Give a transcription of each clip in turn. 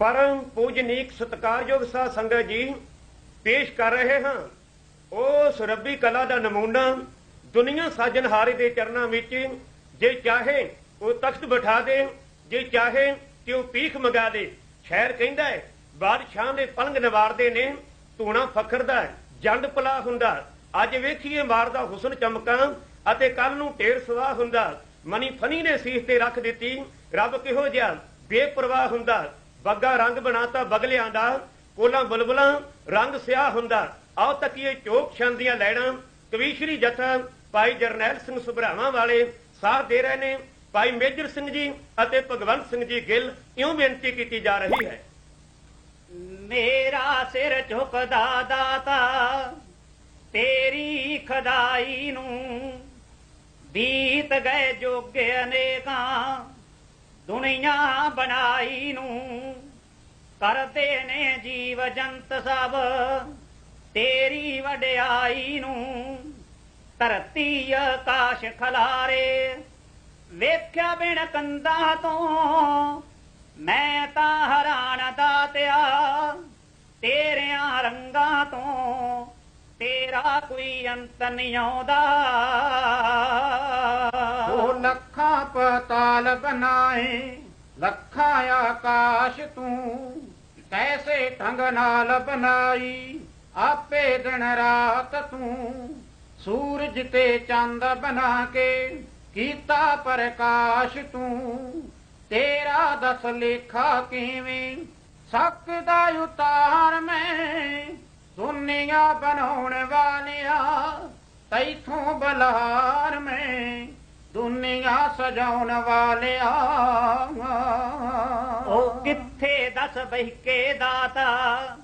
ਪਰਮ ਪੂਜਨੀਕ ਸਤਿਕਾਰਯੋਗ ਸਾਧ ਸੰਗਤ ਜੀ ਪੇਸ਼ ਕਰ ਰਹੇ ਹਾਂ। ਉਸ ਰੱਬੀ ਕਲਾ ਦਾ ਨਮੂਨਾ ਦੁਨੀਆ ਸਾਜਨਹਾਰੇ ਦੇ ਚਰਨਾਂ ਵਿੱਚ ਜੇ ਚਾਹੇ ਉਹ ਤਖਤ ਬਿਠਾ ਦੇ ਜੇ ਚਾਹੇ ਕਿ ਉਹ ਪੀਖ ਮਗਾ ਦੇ ਸ਼ਾਇਰ ਕਹਿੰਦਾ ਹੈ ਬਾਦਸ਼ਾਹ ਦੇ ਪਲੰਗ ਨਵਾਰਦੇ ਨੇ ਧੂਣਾ ਫਖਰਦਾ ਹੈ, ਜੰਡ ਪਲਾ ਹੁੰਦਾ ਅੱਜ ਵੇਖੀਏ ਮਾਰਦਾ ਹੁਸਨ ਚਮਕਾਂ ਅਤੇ ਕੱਲ ਨੂੰ ਢੇਰ ਸਵਾਹ ਹੁੰਦਾ ਮਨੀ ਫਨੀ ਨੇ ਸੀਸ ਤੇ ਰੱਖ ਦਿੱਤੀ ਰੱਬ ਕਿਹੋ ਜਿਹਾ ਬੇਪਰਵਾਹ ਹੁੰਦਾ ਬੱਗਾ ਰੰਗ ਬਣਾਤਾ ਬਗਲਿਆਂ ਦਾ, ਕੋਲਾਂ ਬੁਲਬੁਲਾਂ, ਰੰਗ ਸਿਆਹ ਹੁੰਦਾ। ਆਓ ਤੱਕੀਏ ਚੋਕ ਛੰਦ ਲੈਣਾ। ਕਵੀਸ਼ਰੀ ਜਥਾ, ਭਾਈ ਜਰਨੈਲ ਸਿੰਘ ਸੁਭਰਾਵਾਂ ਵਾਲੇ ਸਾਥ ਦੇ ਰਹੇ ਨੇ। ਭਾਈ ਮੇਜਰ ਸਿੰਘ ਜੀ ਅਤੇ ਭਗਵੰਤ ਸਿੰਘ ਜੀ ਗਿੱਲ, ਇਉਂ ਬੇਨਤੀ ਕੀਤੀ ਜਾ ਰਹੀ ਹੈ। ਮੇਰਾ ਸਿਰ ਝੁਕਦਾ ਦਾਤਾ, ਤੇਰੀ ਖਦਾਈ ਨੂੰ ਬੀਤ ਗਏ ਜੋਗੇ ਅਨੇਕਾਂ। ਦੁਨੀਆ ਬਣਾਈ ਨੂੰ ਕਰਦੇ ਨੇ ਜੀਵ ਜੰਤ ਸਭ, ਤੇਰੀ ਵਡਿਆਈ ਨੂੰ ਧਰਤੀ ਆਕਾਸ਼ ਖਲਾਰੇ। ਵੇਖਿਆ ਬਿਨ ਕੰਦਾ ਤੋਂ ਮੈਂ ਤਾਂ ਹੈਰਾਨ ਦਾਤਿਆ ਤੇਰਿਆਂ ਰੰਗਾਂ ਤੋਂ ਤੇਰਾ ਕੋਈ ਅੰਤ ਨਹੀਂ ਆਉਂਦਾ। ਉਹ ਲੱਖਾਂ ਪਤਾਲ ਬਣਾਏ, ਲੱਖਾਂ ਆਕਾਸ਼ ਤੂੰ ਕੈਸੇ ਢੰਗ ਨਾਲ ਬਣਾਈ, ਆਪੇ ਦਿਨ ਰਾਤ ਤੂੰ ਸੂਰਜ ਤੇ ਚੰਦ ਬਣਾ ਕੇ ਕੀਤਾ ਪ੍ਰਕਾਸ਼ ਤੂੰ। ਤੇਰਾ ਦਸ ਲੇਖਾ ਕਿਵੇਂ ਸਕਦਾ ਉਤਾਰ ਮੈਂ? ਦੁਨੀਆ ਬਣਾਉਣ ਵਾਲਿਆ, ਤੈਥੋਂ ਬਲਾਰ ਮੈਂ। ਦੁਨੀਆ ਸਜਾਉਣ ਵਾਲਿਆ। ਉਹ ਕਿੱਥੇ ਦਸ ਬਹਿਕੇ ਦਾਤਾ?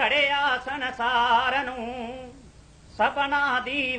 ਘੜਿਆ ਸੰਸਾਰ ਨੂੰ ਸਪਨਾ ਦੀ